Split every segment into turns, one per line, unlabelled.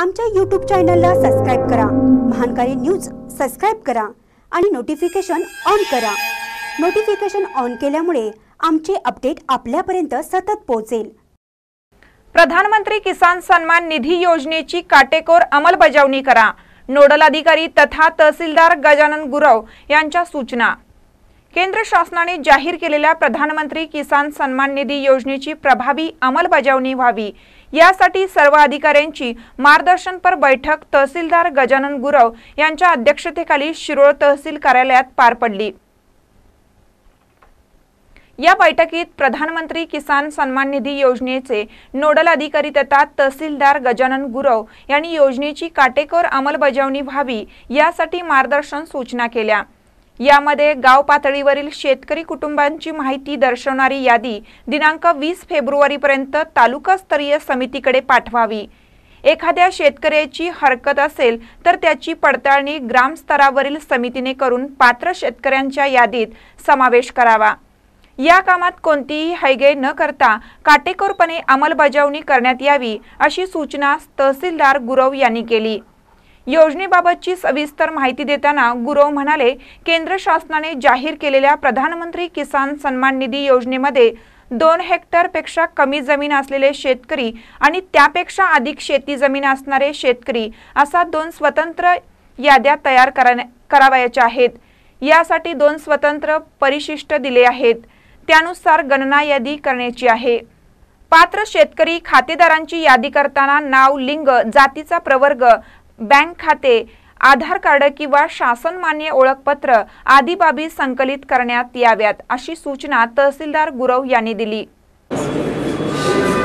आमच्या यूट्यूब चॅनलला सबस्क्राईब करा. महानकारी न्यूज सबस्क्राईब करा आणि नोटिफिकेशन ऑन करा. नोटिफिकेशन ऑन केल्यामुळे आमचे अपडेट आपल्यापर्यंत सतत पोहोचेल.
प्रधानमंत्री किसान सन्मान निधी योजनेची काटेकोर अंमलबजावणी करा. नोडल अधिकारी तथा तहसीलदार गजानन गुरव यांच्या सूचना. केंद्र शासनाने जाहीर केलेल्या प्रधानमंत्री किसान सन्मान निधी योजनेची प्रभावी अंमलबजावणी व्हावी. यासाठी सर्व अधिकाऱ्यांची मार्गदर्शनपर बैठक तहसीलदार गजानन गुरव यांच्या अध्यक्षतेखाली शिरोळ तहसील कार्यालयात पार पडली. या बैठकीत प्रधानमंत्री किसान सन्मान निधी योजनेचे नोडल अधिकारी तथा तहसीलदार गजानन गुरव यांनी योजनेची काटेकोर अंमलबजावणी व्हावी यासाठी मार्गदर्शन सूचना केल्या. यामध्ये गाव पातळीवरील शेतकरी कुटुंबांची माहिती दर्शवणारी यादी दिनांक वीस फेब्रुवारीपर्यंत तालुकास्तरीय समितीकडे पाठवावी. एखाद्या शेतकऱ्याची हरकत असेल तर त्याची पडताळणी ग्रामस्तरावरील समितीने करून पात्र शेतकऱ्यांच्या यादीत समावेश करावा. या कामात कोणतीही हैगे न करता काटेकोरपणे अंमलबजावणी करण्यात यावी अशी सूचना तहसीलदार गुरव यांनी केली. योजनेबाबतची सविस्तर माहिती देताना गुरव म्हणाले केंद्र शासनाने जाहीर केलेल्या प्रधानमंत्री किसान सन्मान निधी योजनेमध्ये दोन हेक्टरपेक्षा कमी जमीन असलेले शेतकरी आणि त्यापेक्षा अधिक शेती जमीन असणारे शेतकरी असा दोन स्वतंत्र याद्या तयार करावयाच्या आहेत. यासाठी दोन स्वतंत्र परिशिष्ट दिले आहेत. त्यानुसार गणना यादी करण्याची आहे. पात्र शेतकरी खातेदारांची यादी करताना नाव लिंग जातीचा प्रवर्ग बँक खाते आधार कार्ड किंवा शासनमान्य ओळखपत्र आदी बाबी संकलित करण्यात याव्यात अशी सूचना तहसीलदार गुरव यांनी दिली.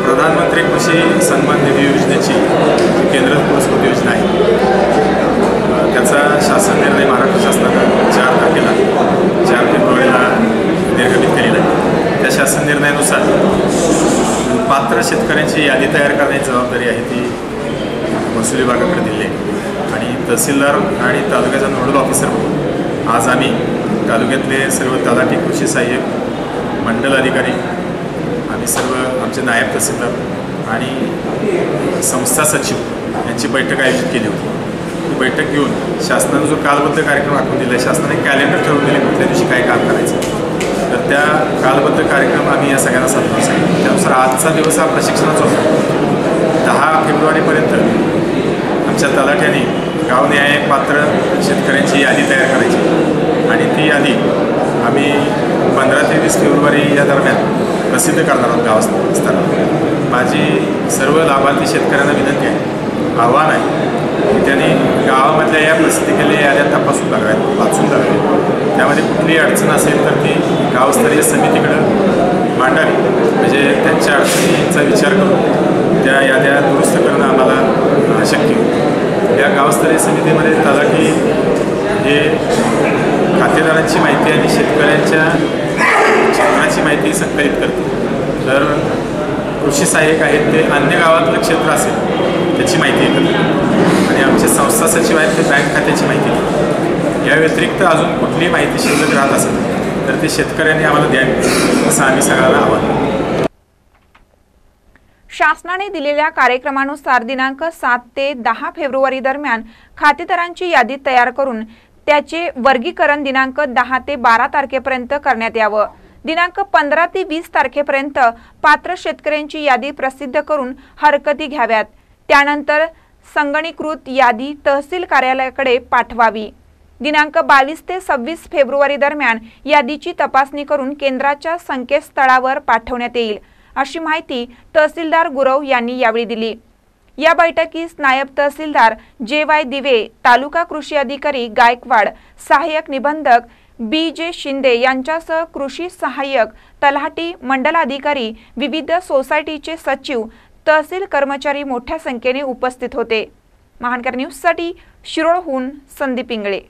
प्रधानमंत्री कृषी सन्मान निधी योजनेची केंद्र पुरस्कृत योजना आहे. त्याचा शासन निर्णय महाराष्ट्र शासनानं चार तारखेला चार फेब्रुवारीला निर्गमित केलेला आहे. त्या शासन निर्णयानुसार पात्र शेतकऱ्यांची यादी तयार करण्याची जबाबदारी आहे ती महसूल विभागाकडे दिले. आणि तहसीलदार आणि तालुक्याचा नोडल ऑफिसर म्हणून आज आम्ही तालुक्यातले सर्व तलाठी कृषी सहाय्यक मंडल अधिकारी आम्ही सर्व आमचे नायब तहसीलदार आणि संस्था सचिव यांची बैठक आयोजित केली होती. ती बैठक घेऊन शासनानं जो कालबद्ध कार्यक्रम आखून दिला आहे शासनाने कॅलेंडर ठरवून दिले कुठल्या दिवशी काय काम करायचं. तर त्या कालबद्ध कार्यक्रम आम्ही या सगळ्यांना सांगतो सांगितलं त्यानुसार आजचा दिवस हा प्रशिक्षणाचा होता. दहा फेब्रुवारीपर्यंत आमच्या तलाठ्याने गावन्याय पात्र शेतकऱ्यांची यादी तयार करायची. आणि ती यादी आम्ही पंधरा ते वीस फेब्रुवारी या दरम्यान प्रसिद्ध करणार आहोत गावस्तरावर माझी सर्व लाभार्थी शेतकऱ्यांना विनंती आहे आव्हान आहे की त्यांनी गावामधल्या या प्रसिद्ध केलेल्या याद्या तपासून बघाव्यात वाचून बघाव्यात. त्यामध्ये कुठलीही अडचण असेल तर ती गावस्तरीय समितीकडं मांडावी. म्हणजे त्यांच्या अडचणींचा विचार करून त्या याद्या दुरुस्त करणं आम्हाला शक्य. होईल या गावस्तरीय समितीमध्ये तलाठी हे खातेदारांची माहिती आणि शेतकऱ्यांच्या क्षेत्राची माहिती संकलित करते. तर कृषी सहाय्यक आहेत ते अन्य गावातलं क्षेत्र असेल त्याची माहिती देतात आणि आमचे संस्था सचिव आहेत ते बँक खात्याची माहिती या व्यतिरिक्त अजून कुठलीही माहिती शिल्लक राहत असेल तर ते शेतकऱ्यांनी आम्हाला द्यावी. असं आम्ही सगळ्यांना आवाहन
शासनाने दिलेल्या कार्यक्रमानुसार दिनांक सात ते दहा फेब्रुवारी दरम्यान खातेदारांची यादी तयार करून त्याचे वर्गीकरण दिनांक दहा ते बारा तारखेपर्यंत करण्यात यावं. दिनांक पंधरा ते वीस तारखेपर्यंत पात्र शेतकऱ्यांची यादी प्रसिद्ध करून हरकती घ्याव्यात. त्यानंतर संगणीकृत यादी तहसील कार्यालयाकडे पाठवावी. दिनांक बावीस ते सव्वीस फेब्रुवारी दरम्यान यादीची तपासणी करून केंद्राच्या संकेतस्थळावर पाठवण्यात येईल. अशी माहिती तहसीलदार गुरव यांनी यावेळी दिली. या बैठकीस नायब तहसीलदार जे वाय दिवे तालुका कृषी अधिकारी गायकवाड सहाय्यक निबंधक बी जे शिंदे यांच्यासह कृषी सहाय्यक तलाठी मंडलाधिकारी विविध सोसायटीचे सचिव तहसील कर्मचारी मोठ्या संख्येने उपस्थित होते. महानकर न्यूजसाठी शिरोळहून संदीप इंगळे.